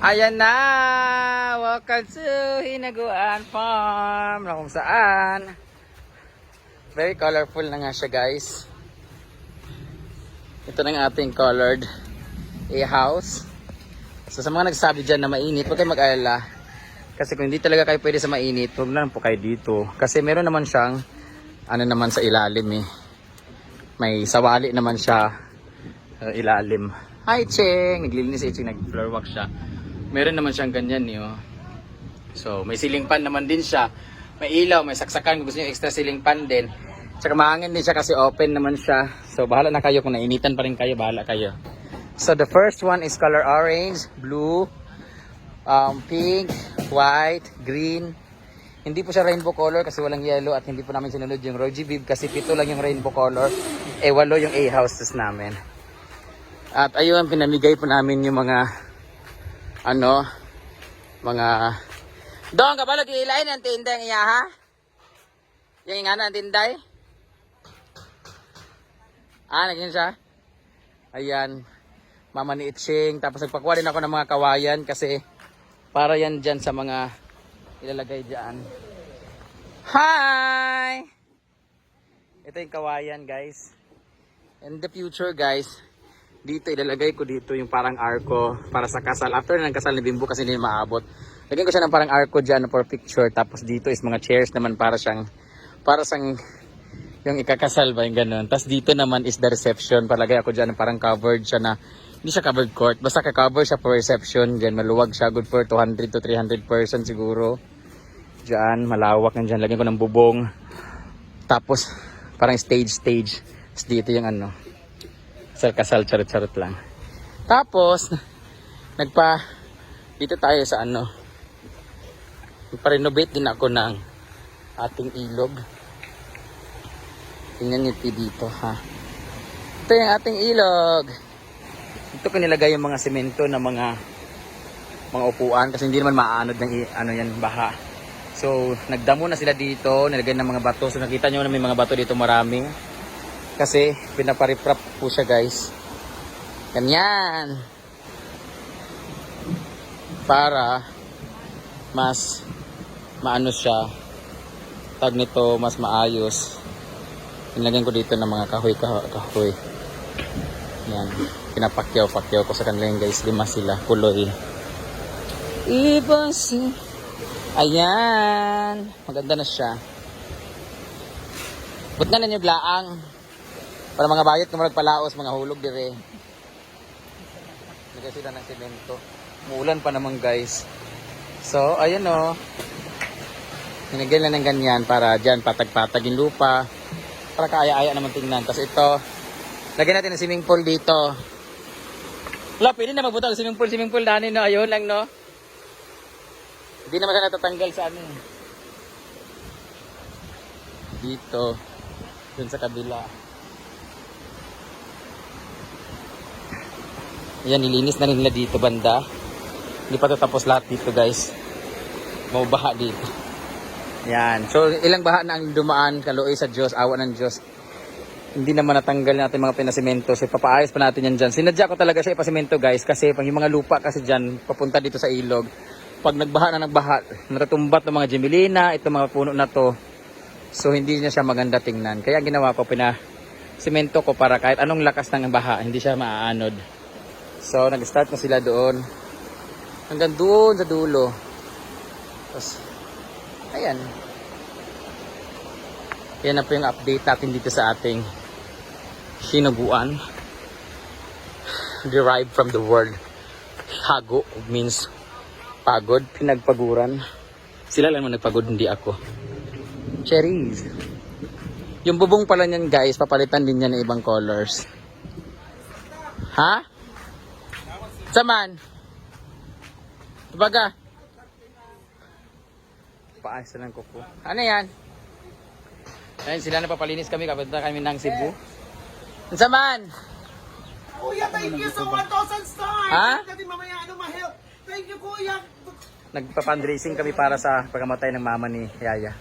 Ayan na! Welcome to Hinaguan Farm na kung saan. Very colorful na nga siya guys. Ito na ang ating colored a-house. So sa mga nagsabi dyan na mainit, huwag kayo mag-alala. Kasi kung hindi talaga kayo pwede sa mainit, huwag lang po kayo dito. Kasi meron naman siyang, ano naman sa ilalim eh. May sawali naman siya sa ilalim. Hi Cheng! Naglilinis si Cheng, nag-floor wax siya. Meron naman siyang ganyan eh. Oh. So may ceiling fan naman din siya. May ilaw, may saksakan. Kung gusto niyo extra ceiling fan din. Tsaka mahangin din siya kasi open naman siya. So bahala na kayo kung nainitan pa rin kayo, bahala kayo. So the first one is color orange, blue, um, pink, white, green. Hindi po siya rainbow color kasi walang yellow at hindi po namin sinunod yung Roji Bib kasi pito lang yung rainbow color. Eh walo yung A-houses namin. At ayun, pinamigay po namin yung mga ano, mga Doon ka ba ilain ang tinday ng iya ha? Yung ingana ang tinday? Ah, naging siya? Ayan. Mama ni Itching. Tapos nagpakuha din ako ng mga kawayan kasi para yan dyan sa mga ilalagay dyan. Hi! Ito yung kawayan guys. In the future guys, dito ilalagay ko dito yung parang arko para sa kasal. After ng kasal ni Bimbo kasi hindi maabot. Lagyan ko siya ng parang arko dyan for picture. Tapos dito is mga chairs naman para siyang para sang yung ikakasal ba yung ganun. Tapos dito naman is the reception. Palagay ako dyan parang covered siya na hindi siya covered court. Basta ka-cover siya for reception. Diyan maluwag siya. Good for 200 to 300 person siguro. Diyan malawak na dyan. Lagyan ko ng bubong. Tapos parang stage stage. Tapos dito yung ano. Kasal kasal charot charot lang. Tapos nagpa dito tayo sa ano. Nagpa-renovate din ako ng ating ilog. Tingnan niyo ito dito ha. Ito yung ating ilog. Ito ko nilagay yung mga semento na mga mga upuan kasi hindi naman maanod ng ano yan baha. So nagdamo na sila dito, nilagay ng mga bato. So nakita nyo na may mga bato dito marami. Kasi pinapariprap po siya guys. Ganyan. Para mas maano siya tag nito mas maayos. Nilagyan ko dito ng mga kahoy kahoy, kahoy. yan. Pinapakyaw pakyaw ko sa kanila guys. Lima sila. Puloy ibang si ayan. Maganda na siya. But na ninyo blaang para mga bayot na marag palaos mga hulog dire Lagay sila ng semento muulan pa naman guys so ayun o Ninagyan lang ng ganyan para dyan patag-patag yung lupa. Para kaaya-aya naman tingnan. Tapos ito, lagyan natin ng swimming pool dito. Wala, pwede na magbutang swimming pool, swimming pool dani no. Ayun lang no. Hindi naman siya natatanggal sa ano. eh. Dito. Dun sa kabila. Ayan, nilinis na nila dito banda. Hindi pa tapos lahat dito guys. Maubaha dito. Yan. So, ilang baha na ang dumaan, kaluoy sa Diyos, awa ng Diyos. Hindi naman natanggal natin mga pinasimento. So, ipapaayos pa natin yan dyan. Sinadya ko talaga siya ipasimento, guys. Kasi pag yung mga lupa kasi dyan, papunta dito sa ilog. Pag nagbaha na nagbaha, natutumbat ng mga gemilina, itong mga puno na to. So, hindi niya siya maganda tingnan. Kaya ginawa ko, pinasimento ko para kahit anong lakas ng baha, hindi siya maaanod. So, nag-start na sila doon. Hanggang doon sa dulo. Tapos, Ayan. Yan na po yung update natin dito sa ating hinaguan. Derived from the word hago means pagod, pinagpaguran. Sila lang naman nagpagod, hindi ako. Cherries. Yung bubong pala niyan guys, papalitan din niya ng ibang colors. Ha? Saman? Baga? Paayos na ng kuko. Ano yan? Ayun sila napapalinis kami kapag kami ng Cebu. Unsa man? Kuya, thank you sa 1,000 stars! Ha? Kasi mamaya ano ma-help. Thank you, kuya. Nagpa-fundraising kami para sa pagkamatay ng mama ni Yaya.